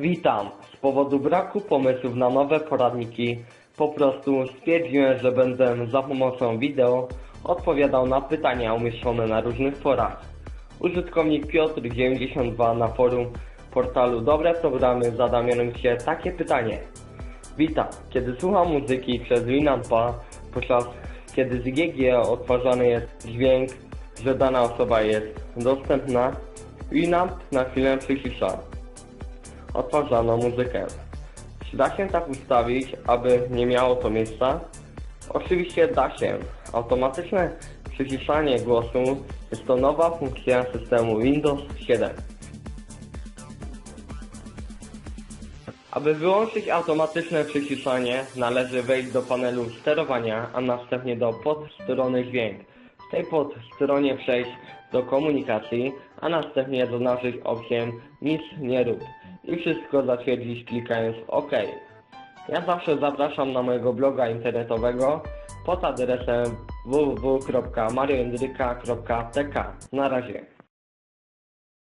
Witam. Z powodu braku pomysłów na nowe poradniki po prostu stwierdziłem, że będę za pomocą wideo odpowiadał na pytania umieszczone na różnych forach. Użytkownik Piotr92 na forum portalu Dobre Programy zada mianowicie takie pytanie. Witam. Kiedy słucham muzyki przez Winampa, podczas kiedy z GG odtwarzany jest dźwięk, że dana osoba jest dostępna, Winamp na chwilę przycisza odtwarzano muzykę. Czy da się tak ustawić, aby nie miało to miejsca? Oczywiście da się. Automatyczne przyciszanie głosu jest to nowa funkcja systemu Windows 7. Aby wyłączyć automatyczne przyciszanie, należy wejść do panelu sterowania, a następnie do podstrony dźwięk. W tej podstronie przejść do komunikacji, a następnie zaznaczyć opcję nic nie rób i wszystko zatwierdzić klikając OK. Ja zawsze zapraszam na mojego bloga internetowego pod adresem www.mariojędryka.tk. Na razie.